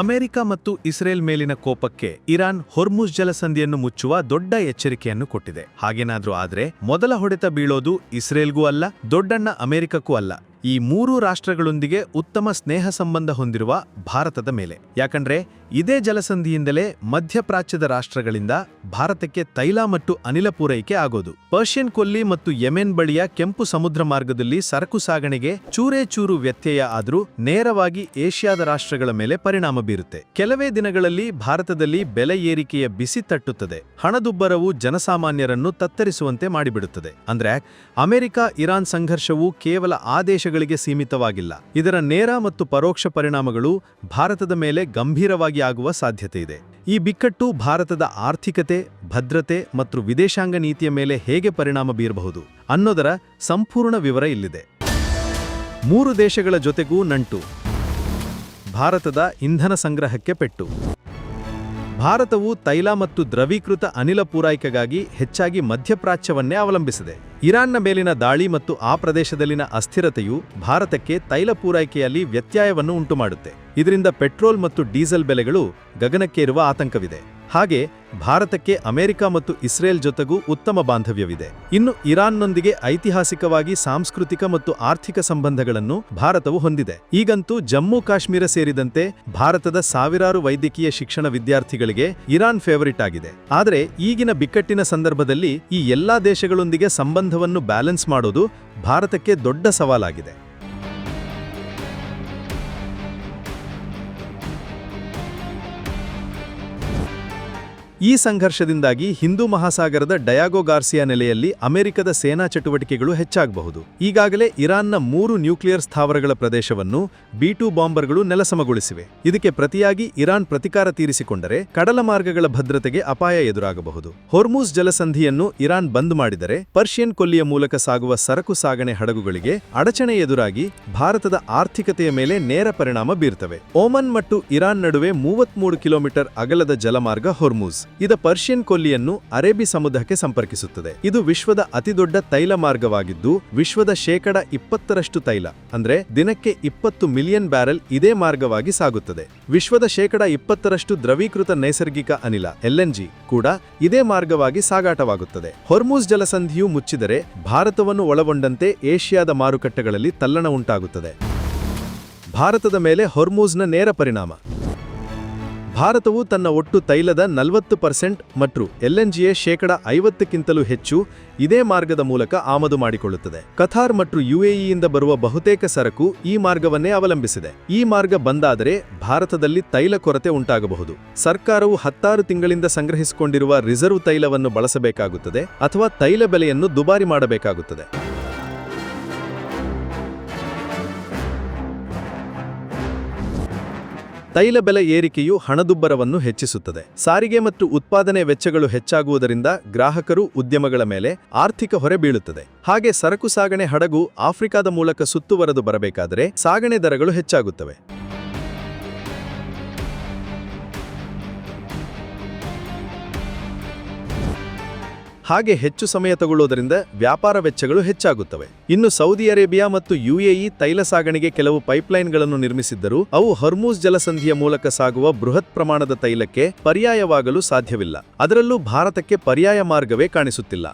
America ಮತ್ತು Israel ಮೇಲಿನ ಕೋಪಕ್ಕೆ ಇರಾನ್ ಹೊರ್ಮುಸ್ ಜಲಸಂಧಿಯನ್ನು ಮುಚ್ಚುವ ದೊಡ್ಡ ಎಚ್ಚರಿಕೆಯನ್ನು ಕೊಟ್ಟಿದೆ. ಹಾಗೇನಾದ್ರೂ ಆದ್ರೆ ಮೊದಲ ಹೊಡೆತ ಬೀಳೋದು ಇಸ್ರೇಲ್ಗೂ ಅಲ್ಲ, ದೊಡ್ಡಣ್ಣ ಅಮೆರಿಕಕ್ಕೂ ಅಲ್ಲ. ಈ ಮೂರೂ ರಾಷ್ಟ್ರಗಳೊಂದಿಗೆ ಉತ್ತಮ ಸ್ನೇಹ ಸಂಬಂಧ ಹೊಂದಿರುವ ಭಾರತದ ಮೇಲೆ. ಯಾಕಂದ್ರೆ, ಇದೇ ಜಲಸಂಧಿಯಿಂದಲೇ ಮಧ್ಯಪ್ರಾಚ್ಯದ ರಾಷ್ಟ್ರಗಳಿಂದ ಭಾರತಕ್ಕೆ ತೈಲ ಮತ್ತು ಅನಿಲ ಪೂರೈಕೆ ಆಗೋದು. ಪರ್ಷಿಯನ್ ಕೊಲ್ಲಿ ಮತ್ತು ಯೆಮೆನ್ ಬಳಿಯ ಕೆಂಪು ಸಮುದ್ರ ಮಾರ್ಗದಲ್ಲಿ ಸರಕು ಸಾಗಣೆಗೆ ಚೂರೇ ಚೂರು ವ್ಯತ್ಯಯ ಆದರೂ ನೇರವಾಗಿ ಏಷ್ಯಾದ ರಾಷ್ಟ್ರಗಳ ಮೇಲೆ ಪರಿಣಾಮ ಬೀರುತ್ತೆ. ಕೆಲವೇ ದಿನಗಳಲ್ಲಿ ಭಾರತದಲ್ಲಿ ಬೆಲೆ ಏರಿಕೆಯ ಬಿಸಿ ತಟ್ಟುತ್ತದೆ. ಹಣದುಬ್ಬರವು ಜನಸಾಮಾನ್ಯರನ್ನು ತತ್ತರಿಸುವಂತೆ ಮಾಡಿಬಿಡುತ್ತದೆ. ಅಂದ್ರೆ, ಅಮೆರಿಕ ಇರಾನ್ ಸಂಘರ್ಷವು ಕೇವಲ ಆ ದೇಶಗಳಿಗೆ ಸೀಮಿತವಾಗಿಲ್ಲ. ಇದರ ನೇರ ಮತ್ತು ಪರೋಕ್ಷ ಪರಿಣಾಮಗಳು ಭಾರತದ ಮೇಲೆ ಗಂಭೀರವಾಗಿ ಆಗುವ ಸಾಧ್ಯತೆ ಇದೆ. ಈ ಬಿಕ್ಕಟ್ಟು ಭಾರತದ ಆರ್ಥಿಕತೆ, ಭದ್ರತೆ ಮತ್ತು ವಿದೇಶಾಂಗ ನೀತಿಯ ಮೇಲೆ ಹೇಗೆ ಪರಿಣಾಮ ಬೀರಬಹುದು ಅನ್ನೋದರ ಸಂಪೂರ್ಣ ವಿವರ ಇಲ್ಲಿದೆ. ಮೂರು ದೇಶಗಳ ಜೊತೆಗೂ ನಂಟು. ಭಾರತದ ಇಂಧನ ಸಂಗ್ರಹಕ್ಕೆ ಪೆಟ್ಟು. ಭಾರತವು ತೈಲ ಮತ್ತು ದ್ರವೀಕೃತ ಅನಿಲ ಪೂರೈಕೆಗಾಗಿ ಹೆಚ್ಚಾಗಿ ಮಧ್ಯಪ್ರಾಚ್ಯವನ್ನೇ ಅವಲಂಬಿಸಿದೆ. ಇರಾನ್ನ ಮೇಲಿನ ದಾಳಿ ಮತ್ತು ಆ ಪ್ರದೇಶದಲ್ಲಿನ ಅಸ್ಥಿರತೆಯು ಭಾರತಕ್ಕೆ ತೈಲ ಪೂರೈಕೆಯಲ್ಲಿ ವ್ಯತ್ಯಯವನ್ನು ಉಂಟುಮಾಡುತ್ತೆ. ಇದರಿಂದ ಪೆಟ್ರೋಲ್ ಮತ್ತು ಡೀಸೆಲ್ ಬೆಲೆಗಳು ಗಗನಕ್ಕೇರುವ ಆತಂಕವಿದೆ. ಹಾಗೆ ಭಾರತಕ್ಕೆ ಅಮೆರಿಕ ಮತ್ತು ಇಸ್ರೇಲ್ ಜೊತೆಗೂ ಉತ್ತಮ ಬಾಂಧವ್ಯವಿದೆ. ಇನ್ನು ಇರಾನ್ನೊಂದಿಗೆ ಐತಿಹಾಸಿಕವಾಗಿ ಸಾಂಸ್ಕೃತಿಕ ಮತ್ತು ಆರ್ಥಿಕ ಸಂಬಂಧಗಳನ್ನು ಭಾರತವು ಹೊಂದಿದೆ. ಈಗಂತೂ ಜಮ್ಮು ಕಾಶ್ಮೀರ ಸೇರಿದಂತೆ ಭಾರತದ ಸಾವಿರಾರು ವೈದ್ಯಕೀಯ ಶಿಕ್ಷಣ ವಿದ್ಯಾರ್ಥಿಗಳಿಗೆ ಇರಾನ್ ಫೇವರಿಟ್ ಆಗಿದೆ. ಆದರೆ ಈಗಿನ ಬಿಕ್ಕಟ್ಟಿನ ಸಂದರ್ಭದಲ್ಲಿ ಈ ಎಲ್ಲಾ ದೇಶಗಳೊಂದಿಗೆ ಸಂಬಂಧವನ್ನು ಬ್ಯಾಲೆನ್ಸ್ ಮಾಡೋದು ಭಾರತಕ್ಕೆ ದೊಡ್ಡ ಸವಾಲಾಗಿದೆ. ಈ ಸಂಘರ್ಷದಿಂದಾಗಿ ಹಿಂದೂ ಮಹಾಸಾಗರದ ಡಯಾಗೋ ಗಾರ್ಸಿಯಾ ನೆಲೆಯಲ್ಲಿ ಅಮೆರಿಕದ ಸೇನಾ ಚಟುವಟಿಕೆಗಳು ಹೆಚ್ಚಾಗಬಹುದು. ಈಗಾಗಲೇ ಇರಾನ್ನ ಮೂರು ನ್ಯೂಕ್ಲಿಯರ್ ಸ್ಥಾವರಗಳ ಪ್ರದೇಶವನ್ನು ಬಿ ಟು ಬಾಂಬರ್ಗಳು ನೆಲಸಮಗೊಳಿಸಿವೆ. ಇದಕ್ಕೆ ಪ್ರತಿಯಾಗಿ ಇರಾನ್ ಪ್ರತಿಕಾರ ತೀರಿಸಿಕೊಂಡರೆ ಕಡಲ ಮಾರ್ಗಗಳ ಭದ್ರತೆಗೆ ಅಪಾಯ ಎದುರಾಗಬಹುದು. ಹೊರ್ಮೂಸ್ ಜಲಸಂಧಿಯನ್ನು ಇರಾನ್ ಬಂದ್ ಮಾಡಿದರೆ ಪರ್ಷಿಯನ್ ಕೊಲ್ಲಿಯ ಮೂಲಕ ಸಾಗುವ ಸರಕು ಸಾಗಣೆ ಹಡಗುಗಳಿಗೆ ಅಡಚಣೆ ಎದುರಾಗಿ ಭಾರತದ ಆರ್ಥಿಕತೆಯ ಮೇಲೆ ನೇರ ಪರಿಣಾಮ ಬೀರ್ತವೆ. ಓಮನ್ ಮತ್ತು ಇರಾನ್ ನಡುವೆ ಮೂವತ್ಮೂರು ಕಿಲೋಮೀಟರ್ ಅಗಲದ ಜಲಮಾರ್ಗ ಹೊರ್ಮೂಸ್. ಇದ ಪರ್ಷಿಯನ್ ಕೊಲ್ಲಿಯನ್ನು ಅರೇಬಿ ಸಮುದ್ರಕ್ಕೆ ಸಂಪರ್ಕಿಸುತ್ತದೆ. ಇದು ವಿಶ್ವದ ಅತಿದೊಡ್ಡ ತೈಲ ಮಾರ್ಗವಾಗಿದ್ದು, ವಿಶ್ವದ ಶೇಕಡ ಇಪ್ಪತ್ತರಷ್ಟು ತೈಲ, ಅಂದ್ರೆ ದಿನಕ್ಕೆ ಇಪ್ಪತ್ತು ಮಿಲಿಯನ್ ಬ್ಯಾರೆಲ್ ಇದೇ ಮಾರ್ಗವಾಗಿ ಸಾಗುತ್ತದೆ. ವಿಶ್ವದ ಶೇಕಡ ಇಪ್ಪತ್ತರಷ್ಟು ದ್ರವೀಕೃತ ನೈಸರ್ಗಿಕ ಅನಿಲ ಎಲ್ಎನ್ಜಿ ಕೂಡ ಇದೇ ಮಾರ್ಗವಾಗಿ ಸಾಗಾಟವಾಗುತ್ತದೆ. ಹೊರ್ಮೂಸ್ ಜಲಸಂಧಿಯು ಮುಚ್ಚಿದರೆ ಭಾರತವನ್ನು ಒಳಗೊಂಡಂತೆ ಏಷ್ಯಾದ ಮಾರುಕಟ್ಟೆಗಳಲ್ಲಿ ತಲ್ಲಣ ಉಂಟಾಗುತ್ತದೆ. ಭಾರತದ ಮೇಲೆ ಹೊರ್ಮೂಸ್ನ ನೇರ ಪರಿಣಾಮ. ಭಾರತವು ತನ್ನ ಒಟ್ಟು ತೈಲದ ನಲವತ್ತು ಪರ್ಸೆಂಟ್ ಮತ್ತು ಎಲ್ಎನ್ಜಿಯ ಶೇಕಡ ಐವತ್ತಕ್ಕಿಂತಲೂ ಹೆಚ್ಚು ಇದೇ ಮಾರ್ಗದ ಮೂಲಕ ಆಮದು ಮಾಡಿಕೊಳ್ಳುತ್ತದೆ. ಕಥಾರ್ ಮತ್ತು ಯುಎಇಯಿಂದ ಬರುವ ಬಹುತೇಕ ಸರಕು ಈ ಮಾರ್ಗವನ್ನೇ ಅವಲಂಬಿಸಿದೆ. ಈ ಮಾರ್ಗ ಬಂದಾದರೆ ಭಾರತದಲ್ಲಿ ತೈಲ ಕೊರತೆ ಉಂಟಾಗಬಹುದು. ಸರ್ಕಾರವು ಹತ್ತಾರು ತಿಂಗಳಿಂದ ಸಂಗ್ರಹಿಸಿಕೊಂಡಿರುವ ರಿಸರ್ವ್ ತೈಲವನ್ನು ಬಳಸಬೇಕಾಗುತ್ತದೆ ಅಥವಾ ತೈಲ ಬೆಲೆಯನ್ನು ದುಬಾರಿ ಮಾಡಬೇಕಾಗುತ್ತದೆ. ತೈಲ ಬೆಲೆ ಏರಿಕೆಯು ಹಣದುಬ್ಬರವನ್ನು ಹೆಚ್ಚಿಸುತ್ತದೆ. ಸಾರಿಗೆ ಮತ್ತು ಉತ್ಪಾದನೆ ವೆಚ್ಚಗಳು ಹೆಚ್ಚಾಗುವುದರಿಂದ ಗ್ರಾಹಕರು ಉದ್ಯಮಗಳ ಮೇಲೆ ಆರ್ಥಿಕ ಹೊರೆ ಬೀಳುತ್ತದೆ. ಹಾಗೆ ಸರಕು ಸಾಗಣೆ ಹಡಗು ಆಫ್ರಿಕಾದ ಮೂಲಕ ಸುತ್ತುವರೆದು ಬರಬೇಕಾದರೆ ಸಾಗಣೆ ದರಗಳು ಹೆಚ್ಚಾಗುತ್ತವೆ. ಹಾಗೆ ಹೆಚ್ಚು ಸಮಯ ತಗೊಳ್ಳುವುದರಿಂದ ವ್ಯಾಪಾರ ವೆಚ್ಚಗಳು ಹೆಚ್ಚಾಗುತ್ತವೆ. ಇನ್ನು ಸೌದಿ ಅರೇಬಿಯಾ ಮತ್ತು ಯುಎಇ ತೈಲ ಸಾಗಣೆಗೆ ಕೆಲವು ಪೈಪ್ಲೈನ್ಗಳನ್ನು ನಿರ್ಮಿಸಿದ್ದರೂ, ಅವು ಹರ್ಮೂಸ್ ಜಲಸಂಧಿಯ ಮೂಲಕ ಸಾಗುವ ಬೃಹತ್ ಪ್ರಮಾಣದ ತೈಲಕ್ಕೆ ಪರ್ಯಾಯವಾಗಲು ಸಾಧ್ಯವಿಲ್ಲ. ಅದರಲ್ಲೂ ಭಾರತಕ್ಕೆ ಪರ್ಯಾಯ ಮಾರ್ಗವೇ ಕಾಣಿಸುತ್ತಿಲ್ಲ.